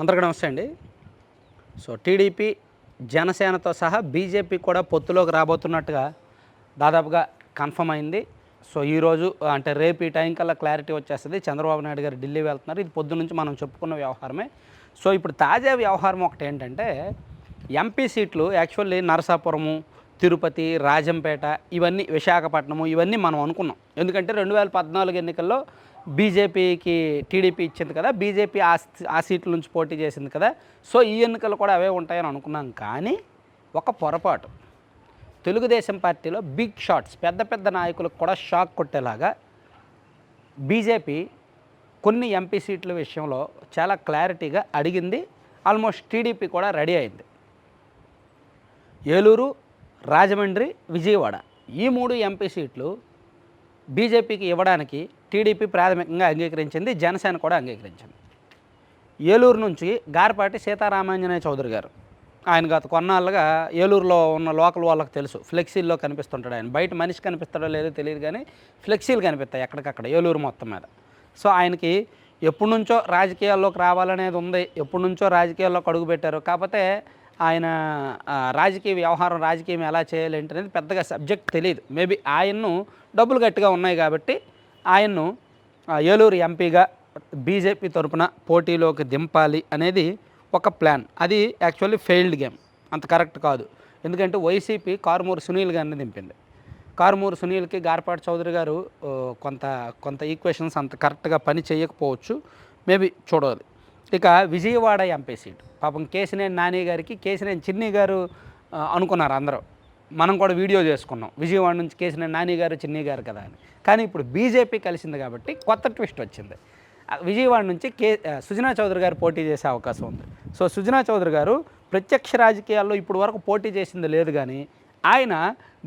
అందరికీ నమస్తే అండి. సో టీడీపీ జనసేనతో సహా బీజేపీ కూడా పొత్తులోకి రాబోతున్నట్టుగా దాదాపుగా కన్ఫర్మ్ అయింది. సో ఈరోజు అంటే రేపు ఈ టైం కల్లా క్లారిటీ వచ్చేస్తుంది. చంద్రబాబు నాయుడు గారు ఢిల్లీ వెళ్తున్నారు. ఇది పొద్దు నుంచి మనం చెప్పుకున్న వ్యవహారమే. సో ఇప్పుడు తాజా వ్యవహారం ఒకటి ఏంటంటే ఎంపీ సీట్లు యాక్చువల్లీ నరసాపురము తిరుపతి రాజంపేట ఇవన్నీ విశాఖపట్నము ఇవన్నీ మనం అనుకున్నాం. ఎందుకంటే రెండు వేల పద్నాలుగు ఎన్నికల్లో బీజేపీకి టీడీపీ ఇచ్చింది కదా బీజేపీ ఆ ఆ సీట్ల నుంచి పోటీ చేసింది కదా. సో ఈ ఎన్నికలు కూడా అవే ఉంటాయని అనుకున్నాం కానీ ఒక పొరపాటు. తెలుగుదేశం పార్టీలో బిగ్ షాట్స్ పెద్ద పెద్ద నాయకులకు కూడా షాక్ కొట్టేలాగా బీజేపీ కొన్ని ఎంపీ సీట్ల విషయంలో చాలా క్లారిటీగా అడిగింది. ఆల్మోస్ట్ టీడీపీ కూడా రెడీ అయింది. ఏలూరు రాజమండ్రి విజయవాడ ఈ మూడు ఎంపీ సీట్లు బీజేపీకి ఇవ్వడానికి టీడీపీ ప్రాథమికంగా అంగీకరించింది జనసేన కూడా అంగీకరించింది. ఏలూరు నుంచి గారపాటి సీతారామాంజనేయ చౌదరి గారు. ఆయన గత కొన్నాళ్ళుగా ఏలూరులో ఉన్న లోకల్ వాళ్ళకి తెలుసు ఫ్లెక్సీల్లో కనిపిస్తుంటాడు ఆయన. బయట మనిషి కనిపిస్తాడో లేదో తెలియదు కానీ ఫ్లెక్సీలు కనిపిస్తాయి ఎక్కడికక్కడ ఏలూరు మొత్తం మీద. సో ఆయనకి ఎప్పటి నుంచో రాజకీయాల్లోకి రావాలనేది ఉంది ఎప్పటి నుంచో రాజకీయాల్లోకి అడుగుపెట్టారు కాకపోతే ఆయన రాజకీయ వ్యవహారం రాజకీయం ఎలా చేయాలి ఏంటి అనేది పెద్దగా సబ్జెక్ట్ తెలియదు. మేబీ ఆయన్ను డబ్బులు గట్టిగా ఉన్నాయి కాబట్టి ఆయన్ను ఏలూరు ఎంపీగా బీజేపీ తరపున పోటీలోకి దింపాలి అనేది ఒక ప్లాన్. అది యాక్చువల్లీ ఫెయిల్డ్ గేమ్. అంత కరెక్ట్ కాదు. ఎందుకంటే వైసీపీ కారుమూరు సునీల్ గారిని దింపింది. కారుమూరు సునీల్కి గార్పాటి చౌదరి గారు కొంత కొంత ఈక్వేషన్స్ అంత కరెక్ట్గా పని చేయకపోవచ్చు. మేబీ చూడాలి. ఇక విజయవాడ ఎంపీ సీటు. పాపం కేసినేని నాని గారికి కేసినేని చిన్ని గారు అనుకున్నారు అందరూ. మనం కూడా వీడియో చేసుకున్నాం. విజయవాడ నుంచి కేసినేని నాని గారు చిన్ని గారు కదా అని. కానీ ఇప్పుడు బీజేపీ కలిసింది కాబట్టి కొత్త ట్విస్ట్ వచ్చింది. విజయవాడ నుంచి కే సుజనా చౌదరి గారు పోటీ చేసే అవకాశం ఉంది. సో సుజనా చౌదరి గారు ప్రత్యక్ష రాజకీయాల్లో ఇప్పుడు వరకు పోటీ చేసింది లేదు కానీ ఆయన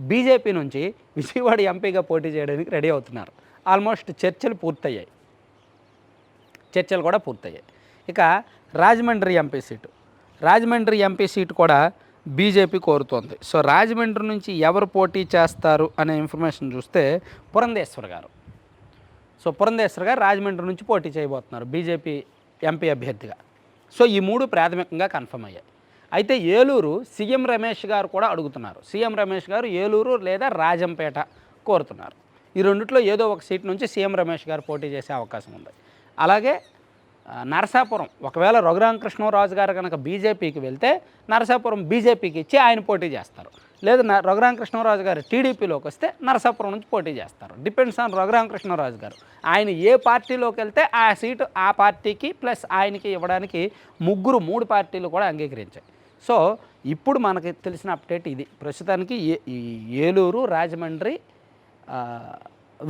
బీజేపీ నుంచి విజయవాడ ఎంపీగా పోటీ చేయడానికి రెడీ అవుతున్నారు. ఆల్మోస్ట్ చర్చలు పూర్తయ్యాయి. చర్చలు కూడా పూర్తయ్యాయి. ఇక Rajahmundry MP seat. Rajahmundry MP seat కూడా బీజేపీ కోరుతోంది. సో రాజమండ్రి నుంచి ఎవరు పోటీ చేస్తారు అనే ఇన్ఫర్మేషన్ చూస్తే పురంధేశ్వర్ గారు. సో పురంధేశ్వర్ గారు రాజమండ్రి నుంచి పోటీ చేయబోతున్నారు బీజేపీ ఎంపీ అభ్యర్థిగా. సో ఈ మూడు ప్రాథమికంగా కన్ఫర్మ్ అయ్యాయి. అయితే ఏలూరు సీఎం రమేష్ గారు కూడా అడుగుతున్నారు. సీఎం రమేష్ గారు ఏలూరు లేదా రాజంపేట కోరుతున్నారు. ఈ రెండిట్లో ఏదో ఒక సీట్ నుంచి సీఎం రమేష్ గారు పోటీ చేసే అవకాశం ఉంది. అలాగే నరసాపురం. ఒకవేళ రఘురామకృష్ణరాజు గారు కనుక బీజేపీకి వెళ్తే నరసాపురం బీజేపీకి ఇచ్చి ఆయన పోటీ చేస్తారు. లేదు రఘురామకృష్ణరాజు గారు టీడీపీలోకి వస్తే నరసాపురం నుంచి పోటీ చేస్తారు. డిపెండ్స్ ఆన్ రఘురామకృష్ణరాజు గారు. ఆయన ఏ పార్టీలోకి వెళ్తే ఆ సీటు ఆ పార్టీకి ప్లస్ ఆయనకి ఇవ్వడానికి ముగ్గురు మూడు పార్టీలు కూడా అంగీకరించాయి. సో ఇప్పుడు మనకి తెలిసిన అప్డేట్ ఇది. ప్రస్తుతానికి ఏ ఏలూరు రాజమండ్రి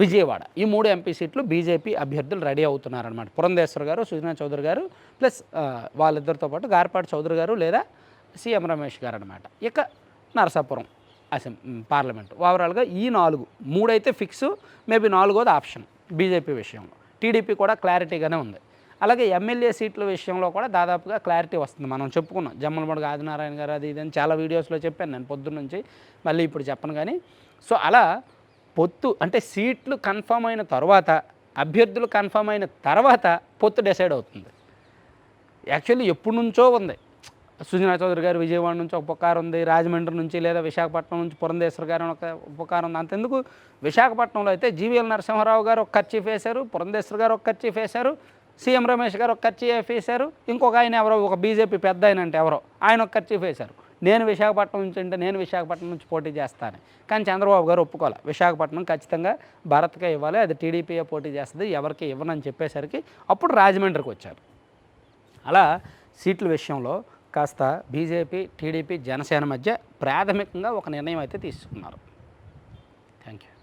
విజయవాడ. ఈ మూడు ఎంపీ సీట్లు బీజేపీ అభ్యర్థులు రెడీ అవుతున్నారనమాట పురంధేశ్వర్ గారు సుజనా చౌదరి గారు ప్లస్ వాళ్ళిద్దరితో పాటు గార్పాటి చౌదరి గారు లేదా సీఎం రమేష్ గారు అనమాట ఇక నరసాపురం అసెం పార్లమెంట్. ఓవరాల్గా ఈ నాలుగు మూడైతే ఫిక్స్ మేబీ నాలుగోది ఆప్షన్ బీజేపీ విషయంలో. టీడీపీ కూడా క్లారిటీగానే ఉంది. అలాగే ఎమ్మెల్యే సీట్ల విషయంలో కూడా దాదాపుగా క్లారిటీ వస్తుంది. మనం చెప్పుకున్నాం జమ్మలమడుగు ఆదినారాయణ గారు అది ఇది అని చాలా వీడియోస్లో చెప్పాను నేను పొద్దున్నుంచి మళ్ళీ ఇప్పుడు చెప్పను కానీ. సో అలా పొత్తు అంటే సీట్లు కన్ఫర్మ్ అయిన తర్వాత అభ్యర్థులు కన్ఫర్మ్ అయిన తర్వాత పొత్తు డిసైడ్ అవుతుంది. యాక్చువల్లీ ఎప్పటి నుంచో ఉంది. సుజనా చౌదరి గారు విజయవాడ నుంచి ఒక పుకారు ఉంది రాజమండ్రి నుంచి లేదా విశాఖపట్నం నుంచి పురంధేశ్వర గారు ఒక పుకారు ఉంది. అంతెందుకు? విశాఖపట్నంలో అయితే జీవీఎల్ నరసింహారావు గారు ఒక ఖర్చీఫ్ వేశారు పురంధేశ్వర గారు ఒక ఖర్చీఫ్ వేశారు సీఎం రమేష్ గారు ఒక ఖర్చీఫ్ వేశారు ఇంకొక ఆయన ఎవరో ఒక బీజేపీ పెద్ద ఆయన అంటే ఎవరో ఆయన ఒక ఖర్చీఫ్ వేశారు. నేను విశాఖపట్నం నుంచి అంటే నేను విశాఖపట్నం నుంచి పోటీ చేస్తాను. కానీ చంద్రబాబు గారు ఒప్పుకోవాలి విశాఖపట్నం ఖచ్చితంగా భారత్కే ఇవ్వాలి. అది టీడీపీయే పోటీ చేస్తుంది. ఎవరికి ఇవ్వనని చెప్పేసరికి అప్పుడు రాజమండ్రికి వచ్చారు. అలా సీట్ల విషయంలో కాస్త బీజేపీ టీడీపీ జనసేన మధ్య ప్రాథమికంగా ఒక నిర్ణయం అయితే తీసుకున్నారు. Thank you